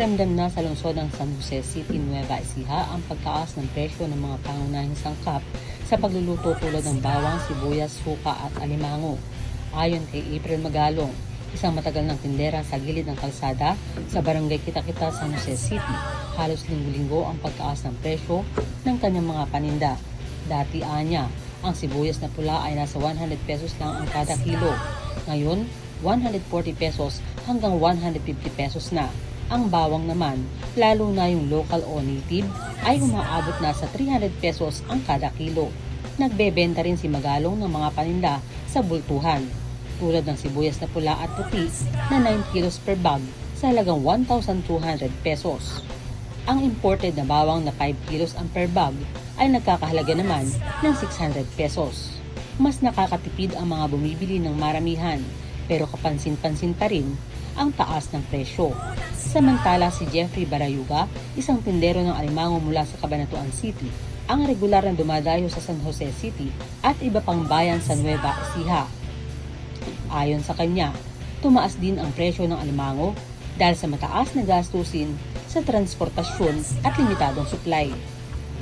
Ramdam na sa lungsod ng San Jose City, Nueva Ecija ang pagtaas ng presyo ng mga pangunahing sangkap sa pagluluto tulad ng bawang, sibuyas, suka at alimango. Ayon kay April Magalong, isang matagal ng tindera sa gilid ng kalsada sa barangay Kita-Kita, San Jose City, halos linggo-linggo ang pagtaas ng presyo ng kanyang mga paninda. Dati anya, ang sibuyas na pula ay nasa 100 pesos lang ang kada kilo. Ngayon, 140 pesos hanggang 150 pesos na. Ang bawang naman, lalo na yung local o native, ay umaabot na sa 300 pesos ang kada kilo. Nagbebenta rin si Magalong ng mga paninda sa bultuhan, tulad ng sibuyas na pula at puti na 9 kilos per bag sa halagang 1,200 pesos. Ang imported na bawang na 5 kilos ang per bag ay nagkakahalaga naman ng 600 pesos. Mas nakakatipid ang mga bumibili ng maramihan pero kapansin-pansin pa rin ang taas ng presyo. Samantala si Jeffrey Barayuga, isang tindero ng alimango mula sa Cabanatuan City, ang regular na dumadayo sa San Jose City at iba pang bayan sa Nueva Ecija. Ayon sa kanya, tumaas din ang presyo ng alimango dahil sa mataas na gastusin sa transportasyon at limitadong supply.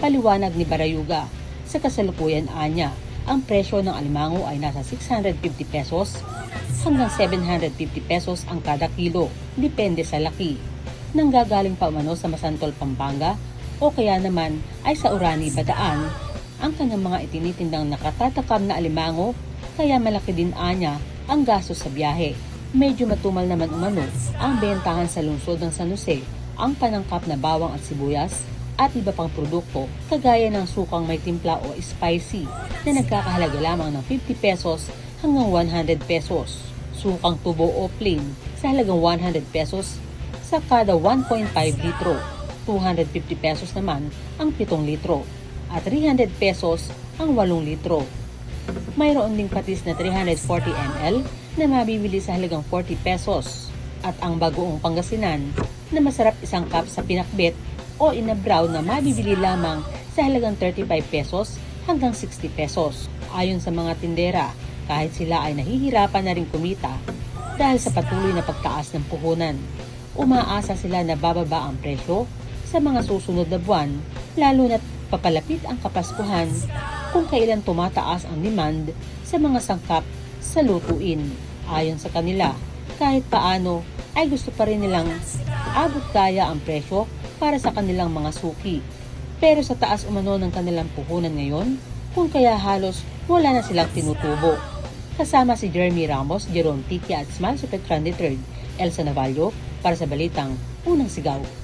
Paliwanag ni Barayuga, sa kasalukuyan anya, ang presyo ng alimango ay nasa 650 pesos hanggang 750 pesos ang kada kilo, depende sa laki. Nanggagaling pa umano sa Masantol, Pampanga o kaya naman ay sa Urani, Bataan, ang kanyang mga itinitindang nakatatakam na alimango kaya malaki din anya ang gastos sa biyahe. Medyo matumal naman umano ang bentahan sa lungsod ng San Jose, ang panangkap na bawang at sibuyas at iba pang produkto kagaya ng sukang may timpla o spicy na nagkakahalaga lamang ng 50 pesos hanggang 100 pesos. Sukang tubo o plain sa halagang 100 pesos sa kada 1.5 litro. 250 pesos naman ang 7 litro at 300 pesos ang 8 litro. Mayroon ding patis na 340 ml na mabibili sa halagang 40 pesos at ang bagoong Pangasinan na masarap isang cup sa pinakbet o inabraw na mabibili lamang sa halagang 35 pesos hanggang 60 pesos. Ayon sa mga tindera, kahit sila ay nahihirapan na rin kumita dahil sa patuloy na pagtaas ng puhunan. Umaasa sila na bababa ang presyo sa mga susunod na buwan, lalo na papalapit ang kapaskuhan kung kailan tumataas ang demand sa mga sangkap sa lutuin. Ayon sa kanila, kahit paano ay gusto pa rin nilang abot kaya ang presyo para sa kanilang mga suki. Pero sa taas umano ng kanilang puhunan ngayon, kung kaya halos wala na silang tinutubo. Kasama si Jeremy Ramos, Jerome Tiki at Smile Super Trend III, Elsa Navallo para sa Balitang Unang Sigaw.